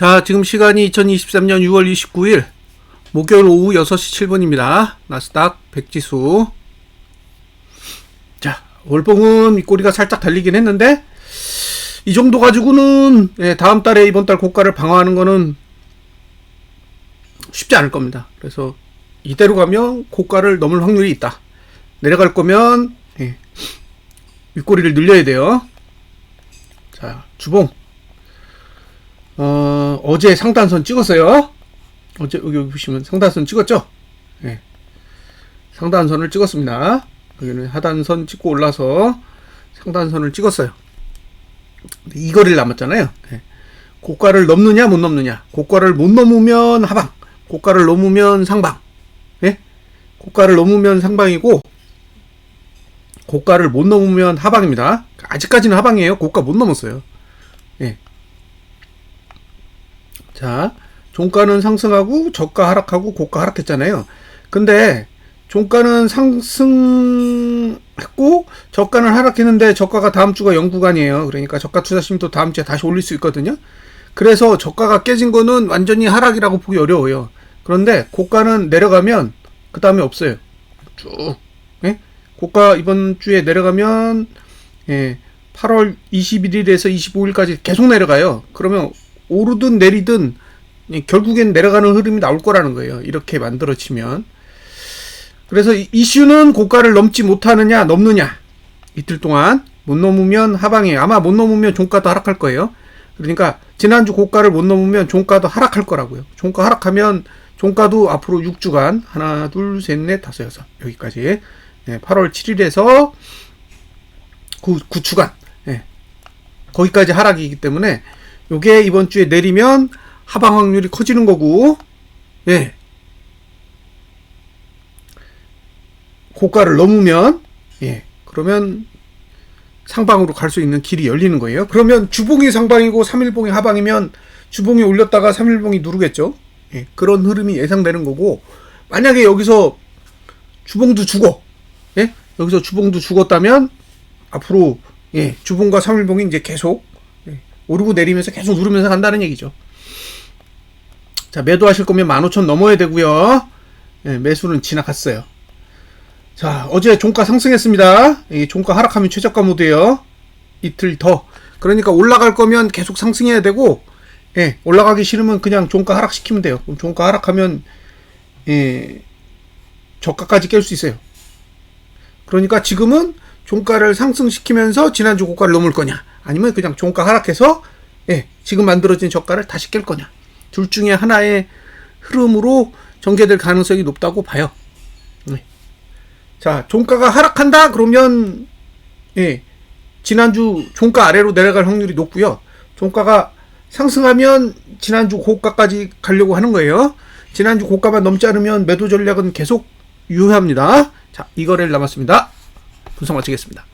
자, 지금 시간이 2023년 6월 29일 목요일 오후 6시 7분입니다. 나스닥 100지수. 자, 월봉은 밑꼬리가 살짝 달리긴 했는데 이 정도 가지고는 예, 다음 달에 이번 달 고가를 방어하는 거는 쉽지 않을 겁니다. 그래서 이대로 가면 고가를 넘을 확률이 있다. 내려갈 거면 예, 윗꼬리를 늘려야 돼요. 자, 주봉. 어, 어제 상단선 찍었어요. 어제 여기, 여기 보시면 상단선 찍었죠? 예. 상단선을 찍었습니다. 여기는 하단선 찍고 올라서 상단선을 찍었어요. 근데 이 거리를 남았잖아요. 예. 고가를 넘느냐 못 넘느냐. 고가를 못 넘으면 하방. 고가를 넘으면 상방. 예? 고가를 넘으면 상방이고 고가를 못 넘으면 하방입니다. 아직까지는 하방이에요. 고가 못 넘었어요. 예. 자, 종가는 상승하고 저가 하락하고 고가 하락했잖아요. 근데 종가는 상승했고 저가는 하락했는데 저가가 다음 주가 0구간이에요. 그러니까 저가 투자 심도 다음 주에 다시 올릴 수 있거든요. 그래서 저가가 깨진 거는 완전히 하락이라고 보기 어려워요. 그런데 고가는 내려가면 그 다음에 없어요. 쭉. 예? 고가 이번 주에 내려가면 예, 8월 21일에서 25일까지 계속 내려가요. 그러면 오르든 내리든 예, 결국엔 내려가는 흐름이 나올 거라는 거예요. 이렇게 만들어지면. 그래서 이- 이슈는 고가를 넘지 못하느냐, 넘느냐. 이틀 동안 못 넘으면 하방이에요. 아마 못 넘으면 종가도 하락할 거예요. 그러니까 지난주 고가를 못 넘으면 종가도 하락할 거라고요. 종가 하락하면 종가도 앞으로 6주간 하나, 둘, 셋, 넷, 다섯, 여섯 여기까지 예, 8월 7일에서 9, 9주간 예, 거기까지 하락이기 때문에 요게 이번 주에 내리면 하방 확률이 커지는 거고 예 고가를 넘으면 예 그러면 상방으로 갈 수 있는 길이 열리는 거예요. 그러면 주봉이 상방이고 3일봉이 하방이면 주봉이 올렸다가 3일봉이 누르겠죠. 예, 그런 흐름이 예상되는 거고 만약에 여기서 주봉도 죽어. 예? 여기서 주봉도 죽었다면 앞으로 예, 주봉과 3일봉이 이제 계속 예, 오르고 내리면서 계속 누르면서 간다는 얘기죠. 자, 매도하실 거면 15,000 넘어야 되고요. 예, 매수는 지나갔어요. 자, 어제 종가 상승했습니다. 이 종가 하락하면 최저가 모드예요. 이틀 더. 그러니까 올라갈 거면 계속 상승해야 되고, 예, 올라가기 싫으면 그냥 종가 하락시키면 돼요. 그럼 종가 하락하면, 예, 저가까지 깰 수 있어요. 그러니까 지금은 종가를 상승시키면서 지난주 고가를 넘을 거냐, 아니면 그냥 종가 하락해서, 예, 지금 만들어진 저가를 다시 깰 거냐. 둘 중에 하나의 흐름으로 전개될 가능성이 높다고 봐요. 네. 자, 종가가 하락한다 그러면 예. 지난주 종가 아래로 내려갈 확률이 높고요. 종가가 상승하면 지난주 고가까지 가려고 하는 거예요. 지난주 고가만 넘지 않으면 매도 전략은 계속 유효합니다. 자, 이 거래를 남았습니다. 분석 마치겠습니다.